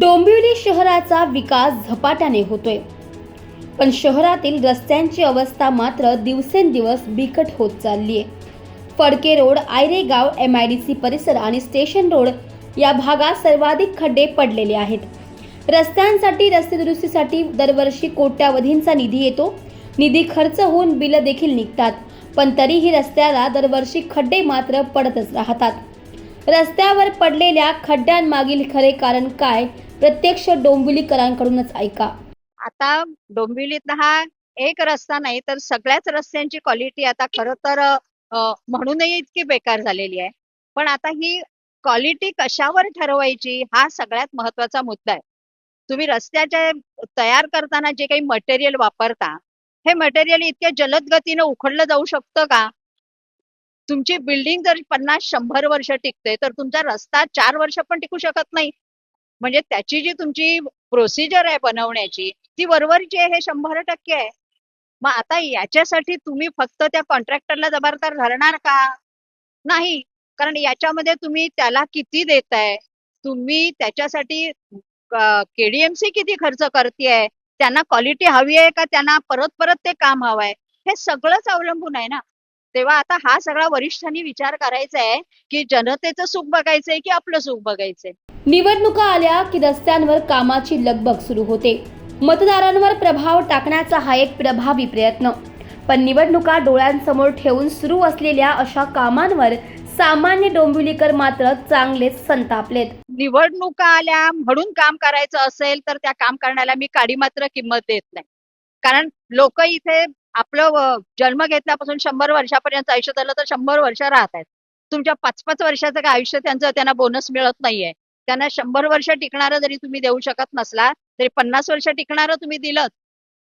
डोंबिवली शहराचा विकास झपाट्याने होतोय. पण शहरातील रस्त्यांची अवस्था मात्र दिवसेंदिवस बिकट होत चालली आहे Phadke road Ayregaon M I D C परिसर आणि स्टेशन रोड या भागात सर्वाधिक खड्डे पडलेले आहेत. रस्त्यांसाठी रस्ते दुरुस्तीसाठी दरवर्षी कोट्यावधींचा निधी येतो. निधी खर्च होऊन बिलं देखील निघतात पण तरीही रस्त्याला दरवर्षी खड्डे मात्र पडतच राहतात. रस्त्यावर पडलेल्या खड्ड्यांमागील खरे कारण काय प्रत्यक्ष डोंबिवलीकरांकडूनच ऐका. आता डोंबिवलीत हा एक रस्ता नाही तर सगळ्याच रस्त्यांची क्वालिटी आता खरं तर म्हणूनही इतकी बेकार झालेली आहे. पण आता ही क्वालिटी कशावर ठरवायची हा सगळ्यात महत्त्वाचा मुद्दा आहे. तुम्ही रस्त्याच्या तयार करताना जे काही मटेरियल वापरता हे मटेरियल इतक्या जलद गतीनं उखडलं जाऊ शकतं का? तुमची बिल्डिंग जर पन्नास शंभर वर्ष टिकते तर तुमचा रस्ता चार वर्ष पण टिकू शकत नाही. म्हणजे त्याची जी तुमची प्रोसिजर आहे बनवण्याची ती वरवरची आहे हे शंभर टक्के आहे. मग आता याच्यासाठी तुम्ही फक्त त्या कॉन्ट्रॅक्टरला जबाबदार धरणार का? नाही कारण याच्यामध्ये तुम्ही त्याला किती देताय? तुम्ही त्याच्यासाठी केडीएमसी किती खर्च करतेय? त्यांना क्वालिटी हवी आहे का? त्यांना परत परत ते काम हवं आहे? हे सगळंच अवलंबून आहे ना. तेव्हा आता हा सगळा वरिष्ठांनी विचार करायचा आहे की जनतेचं सुख बघायचंय की आपलं सुख बघायचंय? निवडणुका आल्या की रस्त्यांवर कामाची लगबग सुरू होते. मतदारांवर प्रभाव टाकण्याचा हा एक प्रभावी प्रयत्न. पण निवडणुका डोळ्यांसमोर ठेवून सुरू असलेल्या अशा कामांवर सामान्य डोंबिवलीकर मात्र चांगलेच संतापलेत. निवडणुका आल्या म्हणून काम करायचं असेल तर त्या काम करण्याला मी काडी मात्र किंमत देत नाही. कारण लोक इथे आपलं जन्म घेतल्यापासून शंभर वर्षापर्यंत आयुष्य झालं तर शंभर वर्ष राहत आहेत. तुमच्या पाच पाच वर्षाचं काय आयुष्य त्यांचं त्यांना बोनस मिळत नाहीये. त्यांना शंभर वर्ष टिकणारं जरी तुम्ही देऊ शकत नसला तरी पन्नास वर्ष टिकणारं तुम्ही दिलं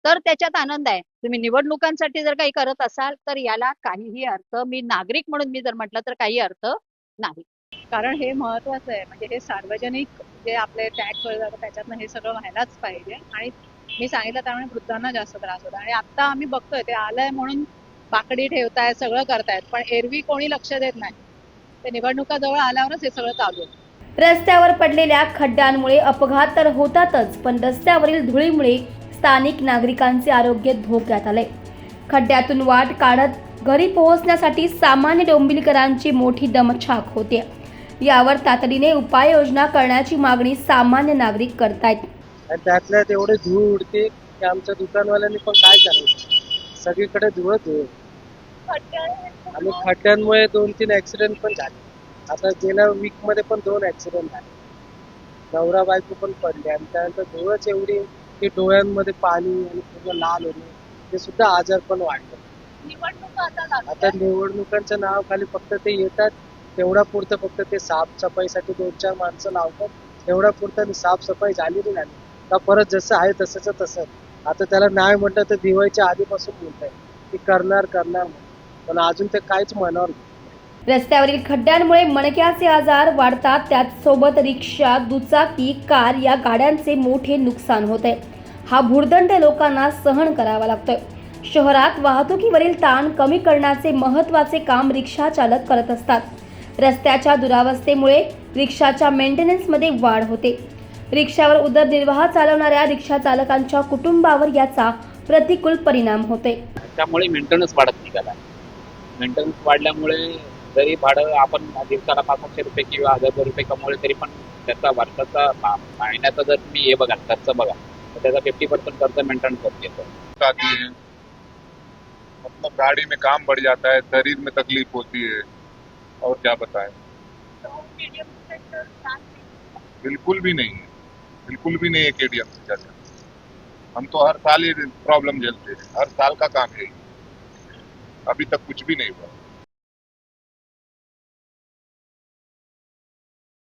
तर त्याच्यात आनंद आहे. तुम्ही निवडणुकांसाठी जर काही करत असाल तर याला काहीही अर्थ मी नागरिक म्हणून मी जर म्हटलं तर काही अर्थ नाही. कारण हे महत्वाचं आहे. म्हणजे हे सार्वजनिक जे आपले टॅक्स वगैरे जातात त्याच्यातनं हे सगळं व्हायलाच पाहिजे. आणि मी सांगितलं त्यामुळे वृद्धांना जास्त त्रास होतो. आणि आता आम्ही बघतोय ते आलंय म्हणून बाकडी ठेवतायत सगळं करतायत. पण एरवी कोणी लक्ष देत नाही. ते निवडणुका जवळ आल्यावरच हे सगळं चालू आहे. रस्त्यावर पडलेल्या खड्ड्यांमुळे अपघात तर होतातच पण रस्त्यावरील धुळीमुळे स्थानिक नागरिकांचे आरोग्य धोक्यात आले. खड्ड्यातून वाट काढत घरी पोहोचण्यासाठी सामान्य डोंबिवलीकरांची मोठी दमछाक होते. यावर तातडीने उपाययोजना करण्याची मागणी सामान्य नागरिक करतायत. आणि त्यातल्या तेवढे धूळ उडते की आमच्या दुकानवाल्यांनी पण काय करायचं सगळीकडे धुळ धुळ. आणि खड्ड्यांमुळे दोन तीन ऍक्सिडेंट पण झाले. आता गेल्या वीकमध्ये पण दोन ऍक्सिडेंट झाले नवरा बायको पण पडले आणि त्यानंतर धुळच एवढी की डोळ्यांमध्ये पाणी आणि पूर्ण लाल होणे ते सुद्धा आजार पण वाढले आता निवडणुकांच्या नावाखाली फक्त ते येतात तेवढा पुरतं फक्त ते साफसफाईसाठी दोन चार माणसं लावतात तेवढा पुरतं साफसफाई झालेली नाही का परत जसं आहे तसंच तसं आता त्याला नाही म्हटलं तर दिवाळीच्या आधीपासून बोलत आहे की करणार करणार म्हणून. पण अजून ते काहीच मनावर. रस्त्यावरील खड्ड्यांमुळे मणक्याचे आजार वाढतात. त्यात सोबत रिक्षा दुचाकी कार या गाड्यांचे मोठे नुकसान होते हा भुर्दंड लोकांना सहन करावा लागतोय. शहरात वाहतुकीवरील ताण कमी करण्याचे महत्त्वाचे काम रिक्षा चालक करत असतात. रस्त्याच्या दुरावस्थेमुळे रिक्षाच्या मेंटेनन्समध्ये वाढ होते. रिक्षावर उदरनिर्वाह चालवणाऱ्या रिक्षा चालकांच्या कुटुंबावर याचा प्रतिकूल परिणाम होते त्यामुळे मेंटेनन्स वाढत निघाला मेंटेनन्स वाढल्यामुळे जरी भाडं आपण दिवसाला पाच सातशे रुपये किंवा हज़ार रुपये कमवले तरी पण त्याचा वर्षाचा महिन्याचा जर तुम्ही हे बघा खर्च बघा तर त्याचा फिफ्टी पर्सेंट खर्च मेंटेनन्स होत येतो मतलब गाड़ी में काम बढ़ जाता है, शरीर में तकलीफ़ होती है, और क्या बताएँ? बिल्कुल भी नहीं है। बिल्कुल भी नहीं है केडीएम से ज़्यादा हम तो हर साल ये प्रॉब्लम झेलते हैं। हर साल का काम है। अभी तक कुछ भी नहीं हुआ।